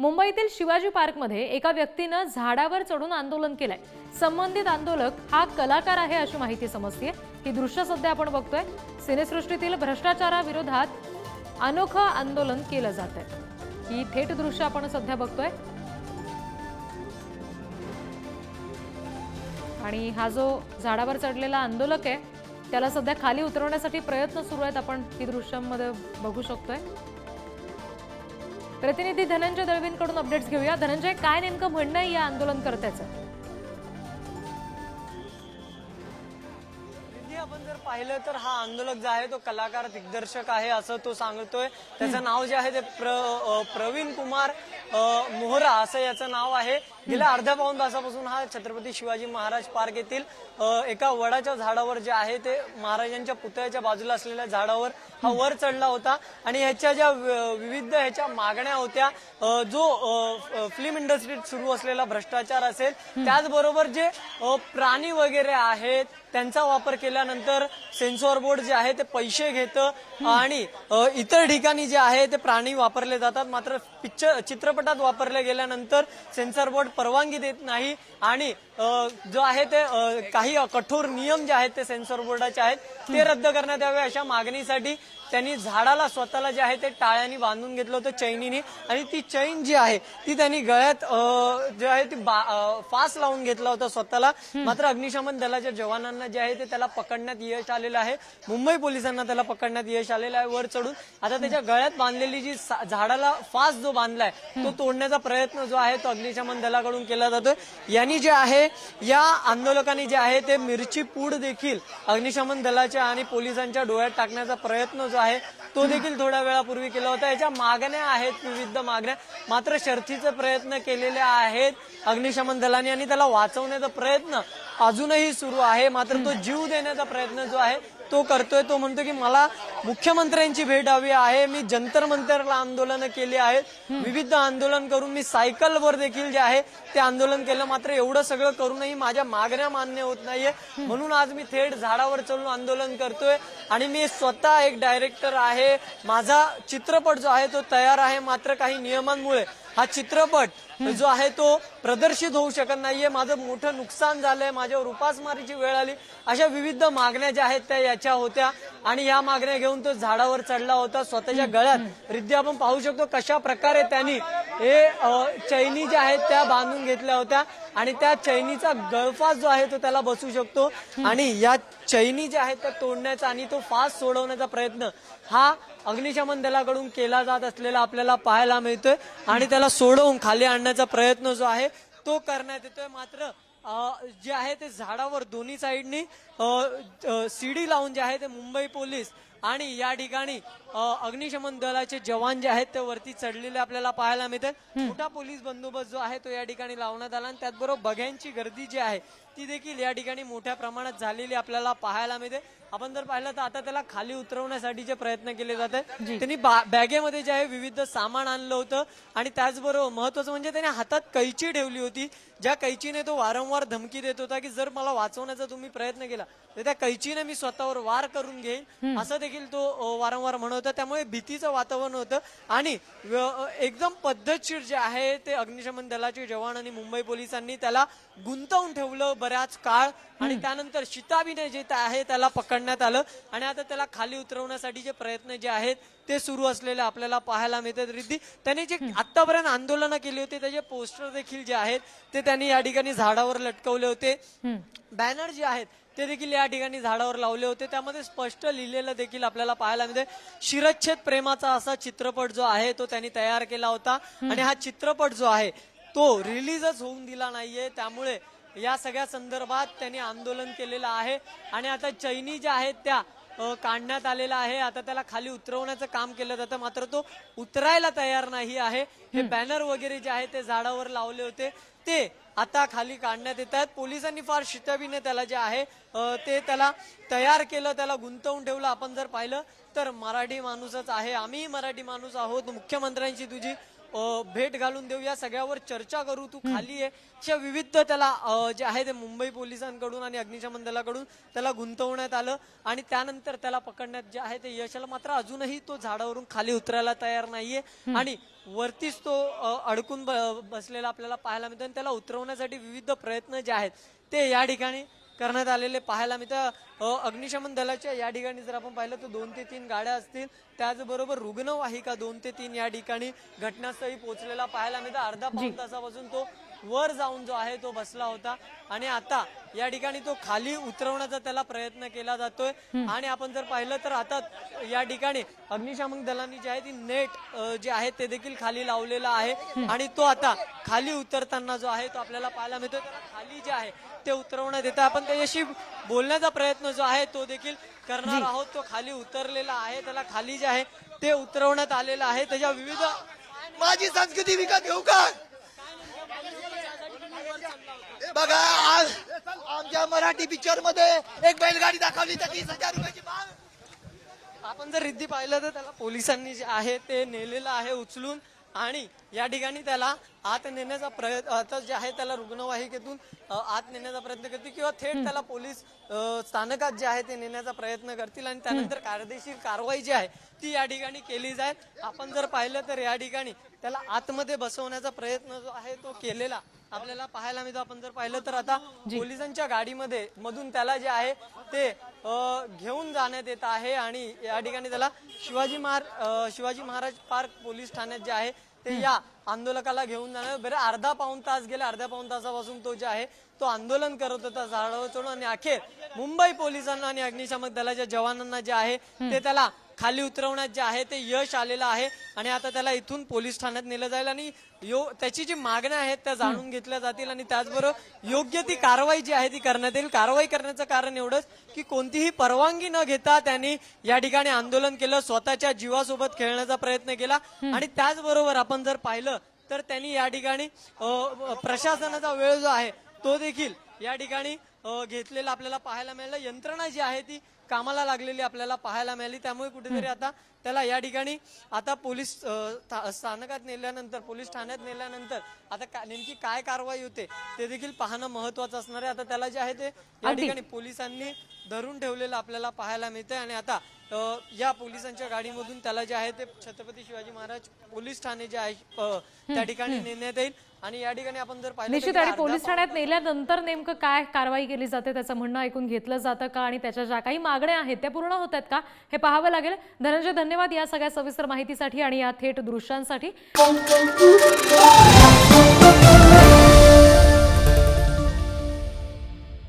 मुंबईतील शिवाजी पार्कमध्ये एका व्यक्तीनं झाडावर चढून आंदोलन केलंय. संबंधित आंदोलक हा कलाकार आहे अशी माहिती समजते ही दृश्य सध्या आपण बघतोय. सिनेसृष्टीतील भ्रष्टाचाराविरोधात अनोखं आंदोलन केलं जात आहे ही थेट दृश्य आपण सध्या बघतोय. आणि हा जो झाडावर चढलेला आंदोलक आहे त्याला सध्या खाली उतरवण्यासाठी प्रयत्न सुरू आहेत आपण ही दृश्यांमध्ये बघू शकतोय. प्रतिनिधी धनंजय दळवींकडून अपडेट्स घेऊया. धनंजय काय नेमकं म्हणणं आहे या आंदोलनकर्त्याचं निधी आपण जर पाहिलं तर हा आंदोलक जो आहे तो कलाकार दिग्दर्शक आहे असं तो सांगतोय. त्याचं नाव जे आहे ते प्र प्रवीण कुमार मोहरा असं याचं नाव आहे. गेल्या अर्ध्या पाऊन तासापासून हा छत्रपती शिवाजी महाराज पार्क येथील एका वडाच्या झाडावर जे आहे ते महाराजांच्या पुतळ्याच्या बाजूला असलेल्या झाडावर हा वर चढला होता. आणि ह्याच्या ज्या विविध ह्याच्या मागण्या होत्या जो फिल्म इंडस्ट्रीत सुरू असलेला भ्रष्टाचार असेल त्याचबरोबर जे प्राणी वगैरे आहेत त्यांचा वापर केल्यानंतर सेन्सॉर बोर्ड जे आहे ते पैसे घेतं आणि इतर ठिकाणी जे आहे ते प्राणी वापरले जातात. मात्र पिक्चर चित्रपटात वापरले गेल्यानंतर सेन्सॉर बोर्ड परवानगी देत नाही आणि जो आहे ते काही कठोर नियम जे आहेत ते सेन्सॉर बोर्डाचे आहेत ते रद्द करण्यात यावे अशा मागणीसाठी त्यांनी झाडाला स्वतःला जे आहे ते टाळ्यांनी बांधून घेतलं होतं चैनीनी. आणि ती चैन जी आहे ती त्यांनी गळ्यात जे आहे ती फास लावून घेतला होता स्वतःला. मात्र अग्निशमन दलाच्या जवानांना जे आहे ते त्याला पकडण्यात यश आलेलं आहे. मुंबई पोलिसांना त्याला पकडण्यात यश आलेलं आहे वर चढून. आता त्याच्या गळ्यात बांधलेली जी झाडाला फास जो बांधलाय तो तोडण्याचा प्रयत्न जो आहे तो अग्निशमन दलाकडून केला जातोय. यांनी जे आहे या आंदोलकांनी जे आहे ते मिरची पूड देखील अग्निशमन दलाच्या आणि पोलिसांच्या डोळ्यात टाकण्याचा प्रयत्न जो आहे. तो देखील थोड्या वेळापूर्वी केला होता. याच्या मागण्या आहेत विविध मागण्या. मात्र शर्थीचे प्रयत्न केलेले आहेत अग्निशमन दलाने आणि त्याला वाचवण्याचा प्रयत्न अजूनही सुरू आहे. मात्र तो जीव देण्याचा प्रयत्न जो आहे तो करतोय तो म्हणतो की मला मुख्यमंत्र्यांची भेट हवी आहे. मी जंतर मंतरला आंदोलन केली आहेत. विविध आंदोलन करून मी सायकलवर देखील जे आहे ते आंदोलन केलं. मात्र एवढं सगळं करूनही माझ्या मागण्या मान्य होत नाहीये. म्हणून आज मी थेट झाडावर चढून आंदोलन करतोय. आणि मी स्वतः एक डायरेक्टर आहे. माझा चित्रपट जो आहे तो तयार आहे. मात्र काही नियमांमुळे हा चित्रपट जो आहे तो प्रदर्शित होऊ शकत नाहीये. माझं मोठं नुकसान झालंय. माझ्यावर उपासमारीची वेळ आली. अशा विविध मागण्या ज्या आहेत त्या याच्या होत्या. आणि या मागण्या घेऊन तो झाडावर चढला होता. स्वतःच्या गळ्यात रिद्धी आपण पाहू शकतो कशा प्रकारे त्यांनी हे चैनी ज्या आहेत त्या बांधून घेतल्या होत्या. आणि त्या चैनीचा गळफास जो आहे तो त्याला बसू शकतो. आणि या चैनी ज्या आहेत त्या तोडण्याचा आणि तो फास सोडवण्याचा प्रयत्न हा अग्निशमन दलाकडून केला जात असलेला आपल्याला पाहायला मिळतोय आणि त्याला सोडवून खाली आणण्याचा प्रयत्न जो आहे तो करण्यात येतोय. मात्र जे आहे ते झाडावर दोन्ही साईडनी सीडी लावून जे आहे ते मुंबई पोलीस आणि या ठिकाणी अग्निशमन दलाचे जवान जे आहेत ते वरती चढलेले आपल्याला पाहायला मिळतात मोठा पोलीस बंदोबस्त जो आहे तो या ठिकाणी लावण्यात आला आणि त्याचबरोबर बघ्यांची गर्दी जी आहे ती देखील या ठिकाणी मोठ्या प्रमाणात झालेली आपल्याला पाहायला मिळते. आपण जर पाहिलं तर आता त्याला खाली उतरवण्यासाठीचे प्रयत्न केले जात आहेत त्यांनी बॅगेमध्ये जे आहे विविध सामान आणलं होतं आणि त्याचबरोबर महत्वाचं म्हणजे त्याने हातात कैची ठेवली होती ज्या कैचीने तो वारंवार धमकी देत होता की जर मला वाचवण्याचा तुम्ही प्रयत्न केला तर त्या कैचीने मी स्वतःवर वार करून घेईन. असं देखील तो वारंवार म्हणत होता. त्यामुळे भीतीचं वातावरण होतं आणि एकदम पद्धतशीर जे आहे ते अग्निशमन दलाचे जवान आणि मुंबई पोलिसांनी त्याला गुंतवून ठेवलं बऱ्याच काळ आणि त्यानंतर शिताबीने जे आहे त्याला पकडण्यात आलं. आणि आता त्याला खाली उतरवण्यासाठीचे प्रयत्न जे आहेत ते सुरू असलेले आपल्याला पाहायला मिळतात रिद्धी. त्यांनी जे आतापर्यंत आंदोलनं केली होती त्याचे पोस्टर देखील जे आहेत ते त्यांनी या ठिकाणी झाडावर लटकवले होते. बॅनर जे आहेत ते देखील या ठिकाणी झाडावर लावले होते. त्यामध्ये स्पष्ट लिहिलेलं देखील आपल्याला पाहायला मिळते शिरच्छेद प्रेमाचा असा चित्रपट जो आहे तो त्यांनी तयार केला होता. आणि हा चित्रपट जो आहे तो रिलीजच होऊन दिला नाहीये. त्यामुळे या सगळ्या संदर्भात त्यांनी आंदोलन केलेलं आहे. आणि आता चैनी ज्या आहेत त्या काढण्यात आलेला आहे. आता त्याला खाली उतरवण्याचं काम केलं जातं. मात्र तो उतरायला तयार नाही आहे. हे बॅनर वगैरे जे आहे ते झाडावर लावले होते. ते आता खाली काढण्यात येत आहेत. पोलिसांनी फार शिताबीने त्याला जे आहे ते त्याला तयार केलं. त्याला गुंतवून ठेवलं. आपण जर पाहिलं तर मराठी माणूसच आहे. आम्ही मराठी माणूस आहोत. मुख्यमंत्र्यांची तुझी भेट घालून देऊ. या सगळ्यावर चर्चा करू. तू खाली आहे अशा विविध त्याला जे आहे ते मुंबई पोलिसांकडून आणि अग्निशमन दलाकडून त्याला गुंतवण्यात आलं. आणि त्यानंतर त्याला पकडण्यात जे आहे ते यश आलं. मात्र अजूनही तो झाडावरून खाली उतरायला तयार नाहीये. आणि वरतीच तो अडकून बसलेला आपल्याला पाहायला मिळतो आणि त्याला उतरवण्यासाठी विविध प्रयत्न जे आहेत ते या ठिकाणी करण्यात आलेले पाहायला मिळतं. अग्निशमन दलाच्या या ठिकाणी जर आपण पाहिलं तर दोन ते तीन गाड्या असतील. त्याचबरोबर रुग्णवाहिका दोन ते तीन या ठिकाणी घटनास्थळी पोहोचलेला पाहायला मिळतं. अर्धा पाऊण तासापासून तो वर जाऊन जो आहे तो बसला होता. आणि आता या ठिकाणी तो खाली उतरवण्याचा त्याला प्रयत्न केला जातोय. आणि आपण जर पाहिलं तर आता या ठिकाणी अग्निशमन दलांनी जे आहे ती नेट जे आहे ते देखील खाली लावलेलं आहे. आणि तो आता खाली उतरताना जो आहे तो आपल्याला पाहायला मिळतो. त्याला खाली जे आहे ते उतरवण्यात येतं. आपण त्याच्याशी बोलण्याचा प्रयत्न जो आहे तो देखील करणार आहोत. तो खाली उतरलेला आहे. त्याला खाली जे आहे ते उतरवण्यात आलेलं आहे. त्याच्या विविध माझी संस्कृती विकत घेऊ का? बघा आज आमच्या मराठी पिक्चरमध्ये एक बैलगाडी दाखवली तर तीस हजार रुपयाची माग आपण जर रिद्धी पाहिलं तर त्याला पोलिसांनी जे आहे ते नेलेलं आहे उचलून आणि या ठिकाणी त्याला आत नेण्याचा प्रयत्न जे आहे त्याला रुग्णवाहिकेतून आत नेण्याचा प्रयत्न करतील किंवा थेट त्याला पोलीस स्थानकात जे आहे ते नेण्याचा प्रयत्न करतील आणि त्यानंतर कायदेशीर कारवाई जी आहे ती या ठिकाणी केली जाईल. आपण जर पाहिलं तर या ठिकाणी त्याला आतमध्ये बसवण्याचा प्रयत्न जो आहे तो केलेला आपल्याला पाहायला मिळतो. आपण जर पाहिलं तर आता पोलिसांच्या गाडीमध्ये मधून त्याला जे आहे ते घेऊन जाण्यात येत आहे आणि या ठिकाणी त्याला शिवाजी महार शिवाजी महाराज पार्क पोलीस ठाण्यात जे आहे ते या आंदोलकाला घेऊन जाणार. बरं अर्धा पाऊण तास गेले. अर्ध्या पाऊण तासापासून तो जे आहे तो आंदोलन करत होता झाडावर चढून. आणि अखेर मुंबई पोलिसांना आणि अग्निशामक दलाच्या जवानांना जे आहे ते त्याला खाली उतरवण्यात जे आहे ते यश आलेलं आहे. आणि आता त्याला इथून पोलीस ठाण्यात नेलं जाईल आणि यो त्याची जी मागण्या आहेत त्या जाणून घेतल्या जातील आणि त्याचबरोबर योग्य ती कारवाई जी आहे ती करण्यात येईल. कारवाई करण्याचं कारण एवढंच की कोणतीही परवानगी न घेता त्यांनी या ठिकाणी आंदोलन केलं स्वतःच्या जीवासोबत खेळण्याचा प्रयत्न केला. आणि त्याचबरोबर आपण जर पाहिलं तर त्यांनी या ठिकाणी प्रशासनाचा वेळ जो आहे तो देखील या ठिकाणी घेतलेला आपल्याला पाहायला मिळालं. यंत्रणा जी आहे ती कामाला लागलेली आपल्याला पाहायला मिळाली. त्यामुळे कुठेतरी आता त्याला या ठिकाणी आता पोलीस स्थानकात नेल्यानंतर पोलीस ठाण्यात नेल्यानंतर आता का- नेमकी काय कारवाई होते ते देखील पाहणं महत्वाचं असणार आहे. आता त्याला जे आहे ते या. ठिकाणी पोलिसांनी धरून ठेवलेलं आपल्याला पाहायला मिळतंय. आणि आता या पोलिसांच्या गाडीमधून त्याला जे आहे ते छत्रपती शिवाजी महाराज पोलीस ठाणे जे आहे त्या ठिकाणी नेण्यात येईल. आणि या ठिकाणी आपण जर पाहिलं निश्चित आणि पोलीस ठाण्यात नेल्यानंतर नेमकं काय कारवाई केली जाते त्याचं म्हणणं ऐकून घेतलं जातं का? आणि त्याच्या ज्या काही मागण्या आहेत त्या पूर्ण होत आहेत का? हे पाहावं लागेल. धनंजय धन्यवाद या सगळ्या सविस्तर माहितीसाठी आणि या थेट दृश्यांसाठी.